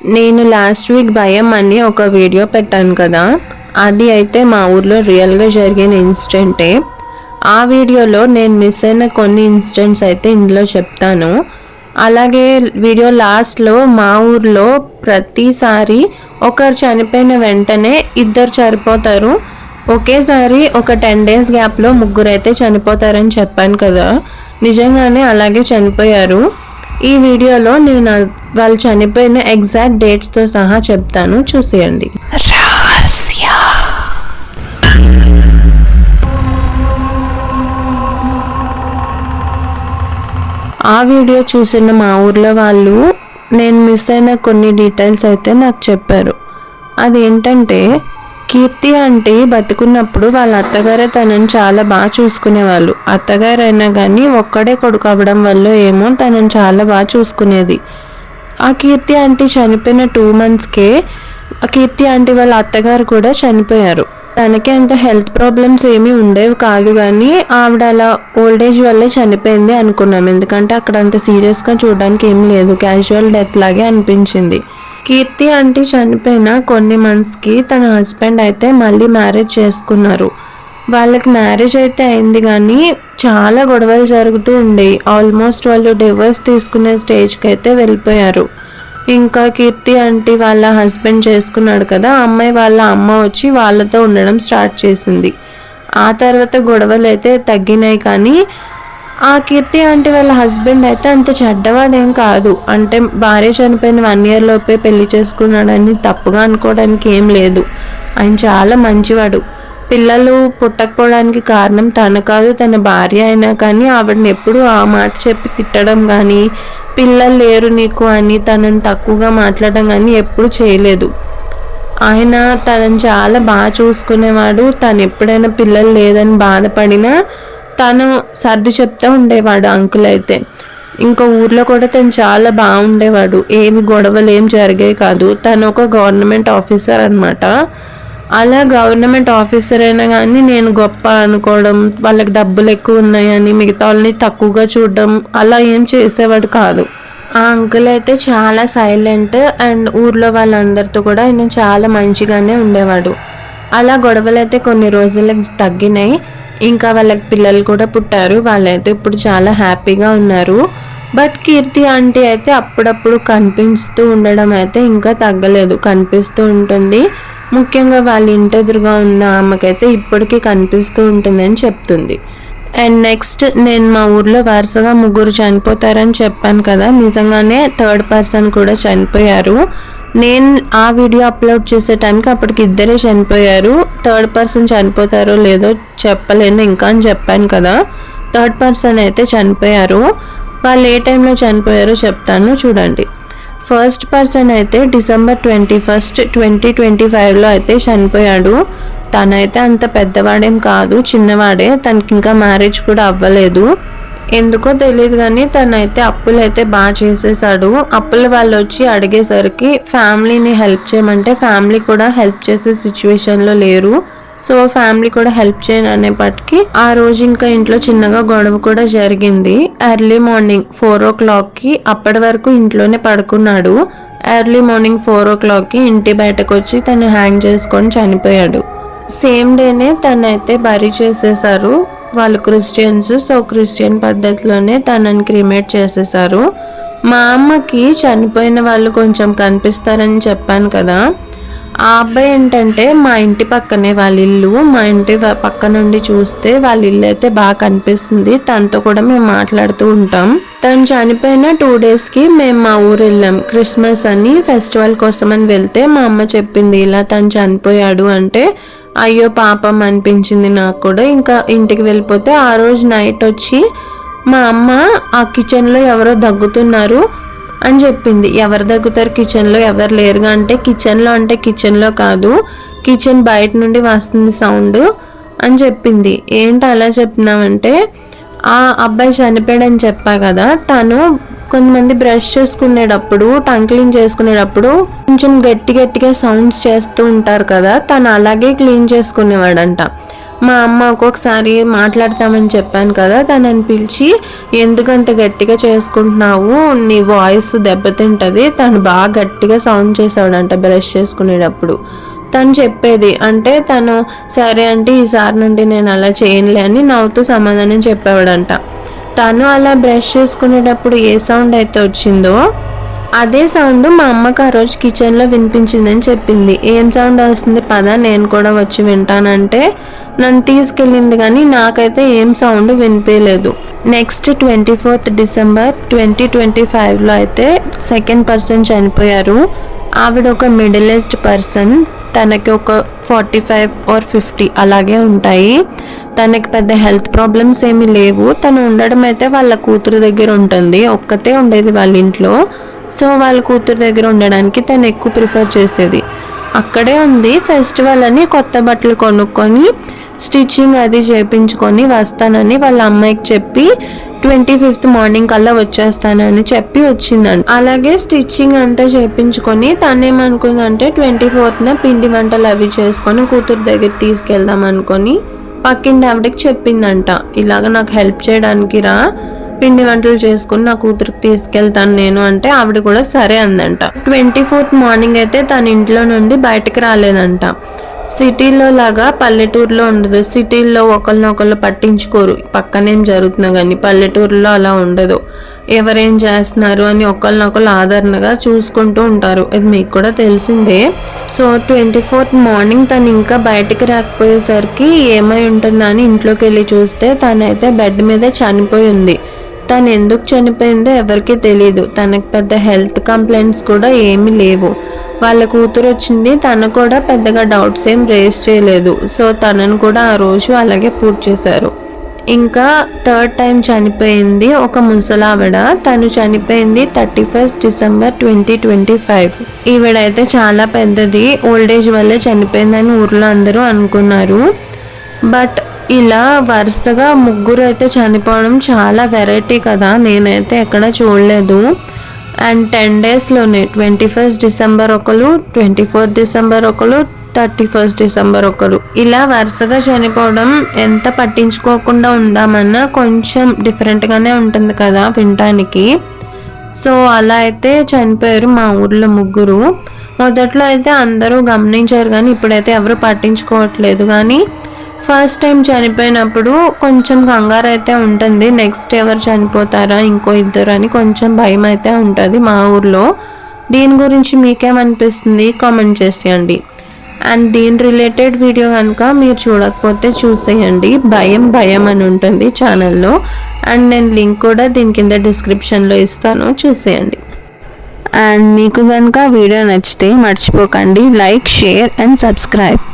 నేను last week భయం అని ఒక వీడియో పెట్టాను కదా. అది అయితే మా ఊర్లో రియల్గా జరిగిన ఇన్సిడెంటే ఆ వీడియోలో నేను మిస్ అయిన కొన్ని ఇన్సిడెంట్స్ అయితే ఇందులో చెప్తాను. అలాగే వీడియో లాస్ట్లో మా ఊర్లో ప్రతిసారి ఒకరు చనిపోయిన వెంటనే ఇద్దరు చనిపోతారు. ఒకేసారి ఒక టెన్ డేస్ గ్యాప్లో ముగ్గురు అయితే చనిపోతారని చెప్పాను కదా. నిజంగానే అలాగే చనిపోయారు. ఈ వీడియోలో నేను వాళ్ళు చనిపోయిన ఎగ్జాక్ట్ డేట్స్తో సహా చెప్తాను. చూసేయండి. ఆ వీడియో చూసిన మా ఊర్లో వాళ్ళు నేను మిస్ అయిన కొన్ని డీటెయిల్స్ అయితే నాకు చెప్పారు. అదేంటంటే కీర్తి అంటే బతుకున్నప్పుడు వాళ్ళ అత్తగారే తనని చాలా బాగా చూసుకునేవాళ్ళు. అత్తగారైనా కానీ ఒక్కడే కొడుకు అవ్వడం వల్ల ఏమో తనని చాలా బాగా చూసుకునేది. ఆ కీర్తి ఆంటీ చనిపోయిన టూ మంత్స్కే ఆ కీర్తి ఆంటీ వాళ్ళ అత్తగారు కూడా చనిపోయారు. తనకి అంత హెల్త్ ప్రాబ్లమ్స్ ఏమీ ఉండేవి కాదు కానీ ఆవిడ అలా ఓల్డ్ ఏజ్ వల్లే చనిపోయింది అనుకున్నాం. ఎందుకంటే అక్కడ అంత సీరియస్గా చూడడానికి ఏం లేదు. క్యాజువల్ డెత్ లాగే అనిపించింది. కీర్తి ఆంటీ చనిపోయిన కొన్ని మంత్స్కి తన హస్బెండ్ అయితే మళ్ళీ మ్యారేజ్ చేసుకున్నారు. వాళ్ళకి మ్యారేజ్ అయితే అయింది కానీ చాలా గొడవలు జరుగుతూ ఉండేవి ఆల్మోస్ట్ వాళ్ళు డివోర్స్ తీసుకునే స్టేజ్కి అయితే వెళ్ళిపోయారు. ఇంకా కీర్తి ఆంటీ వాళ్ళ హస్బెండ్ చేసుకున్నాడు కదా ఆ అమ్మాయి వాళ్ళ అమ్మ వచ్చి వాళ్ళతో ఉండడం స్టార్ట్ చేసింది. ఆ తర్వాత గొడవలు అయితే తగ్గినాయి కానీ ఆ కీర్తి అంటే వాళ్ళ హస్బెండ్ అయితే అంత చెడ్డవాడేం కాదు. అంటే భార్య చనిపోయిన వన్ ఇయర్ లోపే పెళ్ళి చేసుకున్నాడని తప్పుగా అనుకోవడానికి ఏం లేదు. ఆయన చాలా మంచివాడు. పిల్లలు పుట్టకపోవడానికి కారణం తన కాదు తన భార్య అయినా కానీ ఆవిడని ఎప్పుడు ఆ మాట చెప్పి తిట్టడం కానీ పిల్లలు లేరు నీకు అని తనని తక్కువగా మాట్లాడడం కానీ ఎప్పుడు చేయలేదు. ఆయన తనని చాలా బాగా చూసుకునేవాడు. తను ఎప్పుడైనా పిల్లలు లేదని బాధపడినా తను సర్ది చెప్తూ ఉండేవాడు అంకుల్ అయితే. ఇంకా ఊర్లో కూడా తను చాలా బాగుండేవాడు. ఏమి గొడవలు ఏం జరిగాయి కాదు. తను ఒక గవర్నమెంట్ ఆఫీసర్ అనమాట అలా గవర్నమెంట్ ఆఫీసర్ అయినా కానీ నేను గొప్ప అనుకోవడం వాళ్ళకి డబ్బులు ఎక్కువ ఉన్నాయని మిగతా వాళ్ళని తక్కువగా చూడడం అలా ఏం చేసేవాడు కాదు. ఆ అంకుల్ అయితే చాలా సైలెంట్ అండ్ ఊర్లో వాళ్ళందరితో కూడా ఆయన చాలా మంచిగానే ఉండేవాడు. అలా గొడవలు అయితే కొన్ని రోజులకు తగ్గినాయి. ఇంకా వాళ్ళకి పిల్లలు కూడా పుట్టారు. వాళ్ళైతే ఇప్పుడు చాలా హ్యాపీగా ఉన్నారు. బట్ కీర్తి ఆంటీ అయితే అప్పుడప్పుడు కనిపిస్తూ ఉండడం అయితే ఇంకా తగ్గలేదు. కనిపిస్తూ ఉంటుంది. ముఖ్యంగా వాళ్ళ ఇంటెదురుగా ఉన్న ఆమెకైతే ఇప్పటికీ కనిపిస్తూ ఉంటుందని చెప్తుంది. అండ్ నెక్స్ట్ నేను మా ఊర్లో వరుసగా ముగ్గురు చనిపోతారని చెప్పాను కదా. నిజంగానే థర్డ్ పర్సన్ కూడా చనిపోయారు. నేను ఆ వీడియో అప్లోడ్ చేసే టైంకి అప్పటికి ఇద్దరే చనిపోయారు. థర్డ్ పర్సన్ చనిపోతారో లేదో చెప్పలేను ఇంకా అని చెప్పాను కదా. థర్డ్ పర్సన్ అయితే చనిపోయారు. వాళ్ళు ఏ టైంలో చనిపోయారో చెప్తాను చూడండి. ఫస్ట్ పర్సన్ అయితే December twenty first twenty twenty ఫైవ్లో అయితే చనిపోయాడు. తనైతే అంత పెద్దవాడేం కాదు చిన్నవాడే. తనకి ఇంకా మ్యారేజ్ కూడా అవ్వలేదు. ఎందుకో తెలియదు కానీ తనైతే అప్పులు అయితే బాగా చేసేసాడు. అప్పుల వాళ్ళు వచ్చి అడిగేసరికి ఫ్యామిలీని హెల్ప్ చేయమంటే ఫ్యామిలీ కూడా హెల్ప్ చేసే సిచ్యువేషన్లో లేరు. సో ఫ్యామిలీ కూడా హెల్ప్ చేయను అనేప్పటికీ ఆ రోజు ఇంకా ఇంట్లో చిన్నగా గొడవ కూడా జరిగింది. ఎర్లీ మార్నింగ్ ఫోర్ ఓ క్లాక్కి అప్పటి వరకు ఇంట్లోనే పడుకున్నాడు. ఎర్లీ మార్నింగ్ ఫోర్ ఓ క్లాక్కి ఇంటి బయటకు వచ్చి తను హ్యాంగ్ చేసుకొని చనిపోయాడు. సేమ్ డేనే తనైతే బరీ చేసేసారు. వాళ్ళు క్రిస్టియన్స్ సో క్రిస్టియన్ పద్ధతిలోనే తనని క్రిమేట్ చేసేసారు మా అమ్మకి చనిపోయిన వాళ్ళు కొంచెం కనిపిస్తారని చెప్పాను కదా. ఆ అబ్బాయి ఏంటంటే మా ఇంటి పక్కనే వాళ్ళ ఇల్లు. మా ఇంటి పక్క నుండి చూస్తే వాళ్ళ ఇల్లు అయితే బాగా కనిపిస్తుంది. తనతో కూడా మేము మాట్లాడుతూ ఉంటాం. తను చనిపోయిన టూ డేస్కి మేము మా ఊరు వెళ్ళాం. క్రిస్మస్ అని ఫెస్టివల్ కోసం అని వెళ్తే మా అమ్మ చెప్పింది ఇలా తను చనిపోయాడు అంటే అయ్యో పాపం అనిపించింది నాకు కూడా. ఇంకా ఇంటికి వెళ్ళిపోతే ఆ రోజు నైట్ వచ్చి మా అమ్మ ఆ కిచెన్లో ఎవరో దగ్గుతున్నారు అని చెప్పింది. ఎవరు దగ్గుతారు? కిచెన్లో ఎవరు లేరుగా అంటే కిచెన్లో అంటే కిచెన్లో కాదు. కిచెన్ బయట నుండి వస్తుంది సౌండ్ అని చెప్పింది. ఏంటి అలా చెప్తున్నామంటే ఆ అబ్బాయి చనిపోయాడని చెప్పా కదా. తను కొంతమంది బ్రష్ చేసుకునేటప్పుడు టంగ్ క్లీన్ చేసుకునేటప్పుడు కొంచెం గట్టి గట్టిగా సౌండ్స్ చేస్తూ ఉంటారు కదా తను అలాగే క్లీన్ చేసుకునేవాడంట. మా అమ్మ ఒక్కొక్కసారి మాట్లాడతామని చెప్పాను కదా తనని పిలిచి ఎందుకంత గట్టిగా చేసుకుంటున్నావు? నీ వాయిస్ దెబ్బతింటది. తను బాగా గట్టిగా సౌండ్ చేసాడంట బ్రష్ చేసుకునేటప్పుడు. తను చెప్పేది అంటే తను సరే అంటే ఈసారి నుండి నేను అలా చేయనులే అని నవ్వుతూ సమాధానం చెప్పేవాడంట. తను అలా బ్రష్ చేసుకునేటప్పుడు ఏ సౌండ్ అయితే వచ్చిందో అదే సౌండ్ మా అమ్మకు ఆ రోజు కిచెన్లో వినిపించిందని చెప్పింది. ఏం సౌండ్ వస్తుంది? పద నేను కూడా వచ్చి వింటానంటే నన్ను తీసుకెళ్ళింది కానీ నాకైతే ఏం సౌండ్ వినిపించలేదు. Next twenty fourth December twenty twenty ఫైవ్లో అయితే సెకండ్ పర్సన్ చనిపోయారు. ఆవిడ ఒక మిడిల్ ఏజ్డ్ పర్సన్. తనకి ఒక ఫార్టీ ఫైవ్ ఆర్ ఫిఫ్టీ అలాగే ఉంటాయి. తనకి పెద్ద హెల్త్ ప్రాబ్లమ్స్ ఏమీ లేవు. తను ఉండడం అయితే వాళ్ళ కూతురు దగ్గర ఉంటుంది. ఒక్కతే ఉండేది వాళ్ళ ఇంట్లో. సో వాళ్ళ కూతురు దగ్గర ఉండడానికి తను ఎక్కువ ప్రిఫర్ చేసేది. అక్కడే ఉంది ఫెస్టివల్ అని కొత్త బట్టలు కొనుక్కొని స్టిచ్చింగ్ అది చేపించుకొని వస్తానని వాళ్ళ అమ్మాయికి చెప్పి ట్వంటీ ఫిఫ్త్ మార్నింగ్ కల్లా వచ్చేస్తానని చెప్పి వచ్చిందండి అలాగే స్టిచ్చింగ్ అంతా చేపించుకొని తనేమనుకుందంటే ట్వంటీ ఫోర్త్న పిండి వంటలు అవి చేసుకొని కూతురు దగ్గర తీసుకెళ్దాం అనుకొని పక్కింటి ఆవిడకి చెప్పిందంట. ఇలాగ నాకు హెల్ప్ చేయడానికి రా పిండి వంటలు చేసుకుని నా కూతురికి తీసుకెళ్తాను నేను అంటే ఆవిడ కూడా సరే అందంట. ట్వంటీ ఫోర్త్ మార్నింగ్ అయితే తన ఇంట్లో నుండి బయటకు రాలేదంట. సిటీలో లాగా పల్లెటూరులో ఉండదు. సిటీల్లో ఒకరినొకళ్ళు పట్టించుకోరు. పక్కనేం జరుగుతున్నా కానీ పల్లెటూరులో అలా ఉండదు. ఎవరేం చేస్తున్నారు అని ఒకరినొకళ్ళు ఆదరణగా చూసుకుంటూ ఉంటారు. ఇది మీకు కూడా తెలిసిందే. సో ట్వంటీ ఫోర్త్ మార్నింగ్ తను ఇంకా బయటికి రాకపోయేసరికి ఏమై ఉంటుందని ఇంట్లోకి వెళ్ళి చూస్తే తనైతే బెడ్ మీద చనిపోయి ఉంది. తను ఎందుకు చనిపోయిందో ఎవరికీ తెలియదు తనకు పెద్ద హెల్త్ కంప్లైంట్స్ కూడా ఏమీ లేవు. వాళ్ళ కూతురు వచ్చింది తను కూడా పెద్దగా డౌట్స్ ఏం రేస్ చేయలేదు. సో తనను కూడా ఆ రోజు అలాగే పూర్తి చేశారు. ఇంకా థర్డ్ టైం చనిపోయింది ఒక ముసలావిడ. తను చనిపోయింది thirty first December twenty twenty five ఈవిడైతే చాలా పెద్దది ఓల్డ్ ఏజ్ వల్లే చనిపోయిందని ఊర్లో అందరూ అనుకున్నారు. బట్ ఇలా వరుసగా ముగ్గురు అయితే చనిపోవడం చాలా వెరైటీ కదా. నేనైతే ఎక్కడ చూడలేదు. అండ్ టెన్ డేస్లోనే ట్వంటీ ఫస్ట్ డిసెంబర్ ఒకరు ట్వంటీ ఫోర్త్ డిసెంబర్ ఒకరు థర్టీ ఫస్ట్ డిసెంబర్ ఒకరు ఇలా వరుసగా చనిపోవడం ఎంత పట్టించుకోకుండా ఉందామన్నా కొంచెం డిఫరెంట్గానే ఉంటుంది కదా వినటానికి. సో అలా అయితే చనిపోయారు మా ఊర్లో ముగ్గురు. మొదట్లో అయితే అందరూ గమనించారు కానీ ఇప్పుడైతే ఎవరు పట్టించుకోవట్లేదు. కానీ ఫస్ట్ టైం చనిపోయినప్పుడు కొంచెం కంగారు అయితే ఉంటుంది. నెక్స్ట్ ఎవరు చనిపోతారా? ఇంకో ఇద్దరు అని కొంచెం భయం అయితే ఉంటుంది మా ఊర్లో. దీని గురించి మీకేమనిపిస్తుంది? కామెంట్ చేసేయండి. అండ్ దీని రిలేటెడ్ వీడియో కనుక మీరు చూడకపోతే చూసేయండి. భయం భయం అని ఉంటుంది ఛానల్లో అండ్ నేను లింక్ కూడా దీని కింద డిస్క్రిప్షన్లో ఇస్తాను. చూసేయండి. అండ్ మీకు కనుక వీడియో నచ్చితే మర్చిపోకండి. Like share and subscribe